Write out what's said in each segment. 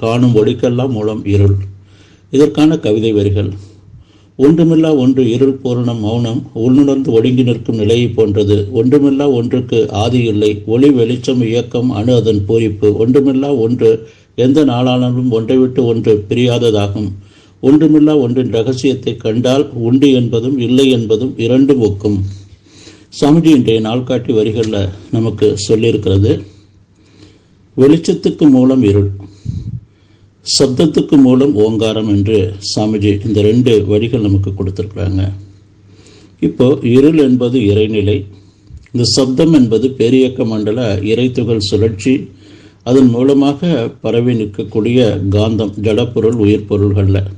காணும் ஒளிக்கெல்லாம் மூலம் இருள். இதற்கான கவிதை வரிகள். ஒன்றுமில்லா ஒன்று இருள் பூரணம் மௌனம் உள்நுணர்ந்து ஒடுங்கி நிற்கும் நிலையை போன்றது. ஒன்றுமில்லா ஒன்றுக்கு ஆதி இல்லை ஒளி வெளிச்சம் இயக்கம் அணு அதன் பூரிப்பு. ஒன்றுமில்லா ஒன்று எந்த நாளானாலும் ஒன்றை விட்டு ஒன்று பிரியாததாகும். ஒன்றுமில்லா ஒன்றின் ரகசியத்தை கண்டால் உண்டு என்பதும் இல்லை என்பதும் இரண்டும் ஒக்கும். சாமிஜி இன்றைய நாள்காட்டி வரிகளில் நமக்கு சொல்லியிருக்கிறது வெளிச்சத்துக்கு மூலம் இருள். சப்தத்துக்கு மூலம் ஓங்காரம் என்று சாமிஜி இந்த ரெண்டு வழிகள் நமக்கு கொடுத்துருக்குறாங்க. இப்போ இருள் என்பது இறைநிலை இந்த சப்தம் என்பது பேரியக்க மண்டல இறைத்துகள் சுழற்சி அதன் மூலமாக பரவி நிற்கக்கூடிய காந்தம் ஜடப்பொருள் உயிர் பொருள்களில்.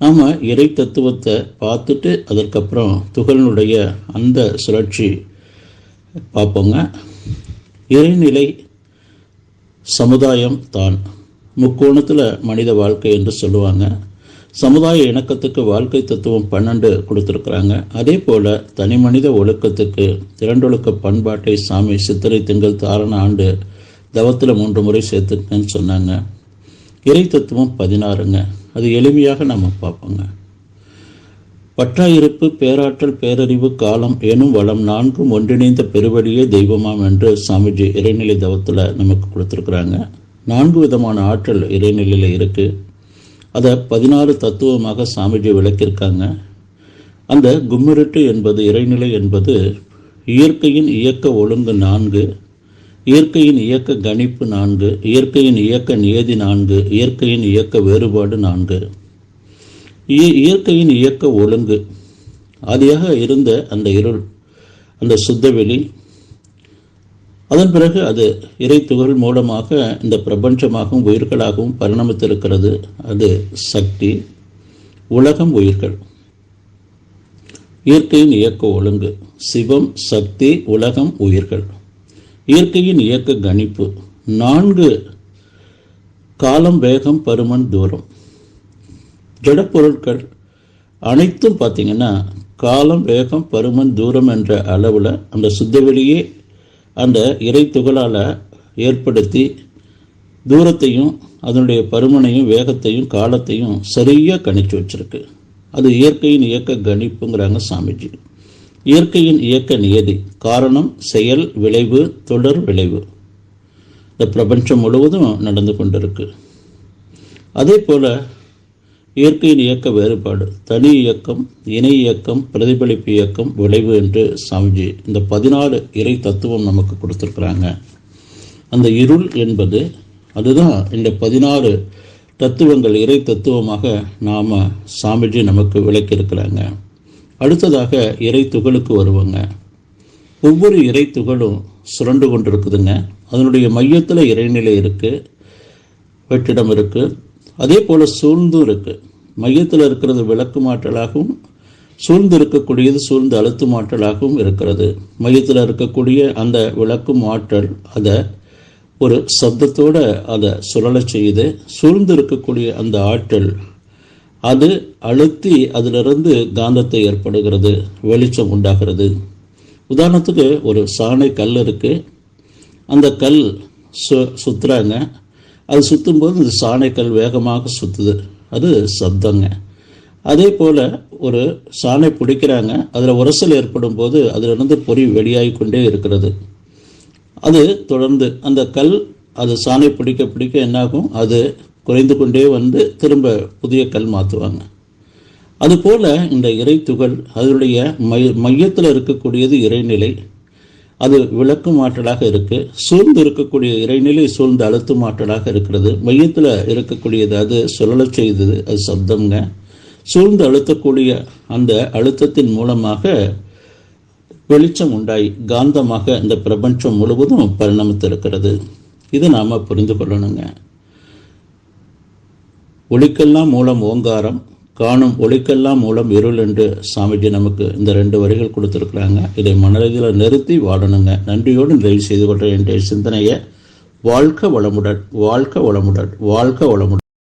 நாம் இறை தத்துவத்தை பார்த்துட்டு அதற்கப்புறம் துகளினுடைய அந்த சுழற்சி பார்ப்போங்க. இறைநிலை சமுதாயம் தான். முக்கோணத்தில் மனித வாழ்க்கை என்று சொல்லுவாங்க. சமுதாய இணக்கத்துக்கு வாழ்க்கை தத்துவம் பன்னெண்டு கொடுத்துருக்குறாங்க. அதே போல் தனி மனித ஒழுக்கத்துக்கு திரண்டொழுக்க பண்பாட்டை சாமி சித்திரை திங்கள் தாரண ஆண்டு தவத்தில் மூன்று முறை சேர்த்துருக்கேன்னு சொன்னாங்க. இறை தத்துவம் பதினாறுங்க. அது எளிமையாக நம்ம பார்ப்போங்க. பற்றாயிருப்பு பேராற்றல் பேரறிவு காலம் எனும் வளம் நான்கும் ஒன்றிணைந்த பெருவழியே தெய்வமாம் என்று சாமிஜி இறைநிலை தவத்தில் நமக்கு கொடுத்துருக்குறாங்க. நான்கு விதமான ஆற்றல் இறைநிலையில் இருக்குது அதை பதினாறு தத்துவமாக சாமிஜி விளக்கியிருக்காங்க. அந்த கும்மிருட்டு என்பது இறைநிலை என்பது இயற்கையின் இயக்க ஒழுங்கு நான்கு இயற்கையின் இயக்க கணிப்பு நான்கு இயற்கையின் இயக்க நியதி நான்கு இயற்கையின் இயக்க வேறுபாடு நான்கு. இயற்கையின் இயக்க ஒழுங்கு. ஆதியாக இருந்த அந்த இருள் அந்த சுத்தவெளி அதன் பிறகு அது இறை துகள் மூலமாக இந்த பிரபஞ்சமாகவும் உயிர்களாகவும் பரிணமித்திருக்கிறது. அது சக்தி உலகம் உயிர்கள். இயற்கையின் இயக்க ஒழுங்கு சிவம் சக்தி உலகம் உயிர்கள். இயற்கையின் இயக்க கணிப்பு நான்கு காலம் வேகம் பருமன் தூரம். ஜடப்பொருட்கள் அனைத்தும் பார்த்திங்கன்னா காலம் வேகம் பருமன் தூரம் என்ற அளவில் அந்த சுத்தவெளியே அந்த இறை துகளால் ஏற்படுத்தி தூரத்தையும் அதனுடைய பருமனையும் வேகத்தையும் காலத்தையும் சரியாக கணிச்சு வச்சுருக்கு. அது இயற்கையின் இயக்க கணிப்புங்கிறாங்க சாமிஜி. இயற்கையின் இயக்க நியதி காரணம் செயல் விளைவு தொடர் விளைவு. இந்த பிரபஞ்சம் முழுவதும் நடந்து கொண்டிருக்கு. அதே போல் இயற்கையின் இயக்க வேறுபாடு தனி இயக்கம் இணை இயக்கம் பிரதிபலிப்பு இயக்கம் விளைவு என்று சாமிஜி இந்த பதினாலு இறை தத்துவம் நமக்கு கொடுத்துருக்குறாங்க. அந்த இருள் என்பது அதுதான் இந்த பதினாறு தத்துவங்கள் இறை தத்துவமாக நாம் சாமிஜி நமக்கு விளக்கியிருக்கிறாங்க. அடுத்ததாக இறை துகளுக்கு வருவாங்க. ஒவ்வொரு இறை துகளும் சுரண்டு கொண்டிருக்குதுங்க. அதனுடைய மையத்தில் இறைநிலை இருக்குது வெற்றிடம் இருக்குது அதே போல் சூழ்ந்தும் இருக்குது மையத்தில் இருக்கிறது விளக்கு மாற்றலாகவும் சூழ்ந்து இருக்கக்கூடியது சூழ்ந்து அழுத்தும் ஆற்றலாகவும் இருக்கிறது. மையத்தில் இருக்கக்கூடிய அந்த விளக்கும் ஆற்றல் அதை ஒரு சப்தத்தோடு அதை சுழலை செய்து சூழ்ந்து இருக்கக்கூடிய அந்த ஆற்றல் அது அழுத்தி அதிலிருந்து காந்தத்தை ஏற்படுகிறது வெளிச்சம் உண்டாகிறது. உதாரணத்துக்கு ஒரு சாணை கல் இருக்குது அந்த கல் சு சுற்றுறாங்க அது சுற்றும் போது இந்த சாணைக்கல் வேகமாக சுற்றுது அது சப்தங்க. அதே போல் ஒரு சாணை பிடிக்கிறாங்க. அதில் உரசல் ஏற்படும் போது அதிலிருந்து பொறி வெளியாகி கொண்டே இருக்கிறது. அது தொடர்ந்து அந்த கல் அது சாணை பிடிக்க பிடிக்க என்னாகும்? அது குறைந்து கொண்டே வந்து திரும்ப புதிய கல் மாற்றுவாங்க அதுபோல் இந்த இறை துகள் அதனுடைய மை மையத்தில் இருக்கக்கூடியது இறைநிலை. அது விளக்கும் ஆற்றலாக இருக்குது சூழ்ந்து இருக்கக்கூடிய இறைநிலை சூழ்ந்து அழுத்தும் ஆற்றலாக இருக்கிறது. மையத்தில் இருக்கக்கூடியது அது சுழலச் செய்தது அது சப்தம்ங்க. சூழ்ந்து அழுத்தக்கூடிய அந்த அழுத்தத்தின் மூலமாக வெளிச்சம் உண்டாய் காந்தமாக இந்த பிரபஞ்சம் முழுவதும் பரிணமித்திருக்கிறது. இது நாம் புரிந்து கொள்ளணுங்க. ஒளிக்கெல்லாம் மூலம் ஓங்காரம் காணும் ஒளிக்கெல்லாம் மூலம் இருள் என்று சாமிஜி நமக்கு இந்த ரெண்டு வரிகள் கொடுத்துருக்குறாங்க. இதை மனதில் நிறுத்தி வாழணுங்க நன்றியோடு நிறைவு செய்து கொள்கிறேன் என்ற சிந்தனையை வாழ்க்க வளமுடன் வாழ்க்க வளமுடன் வாழ்க்க வளமுடன்.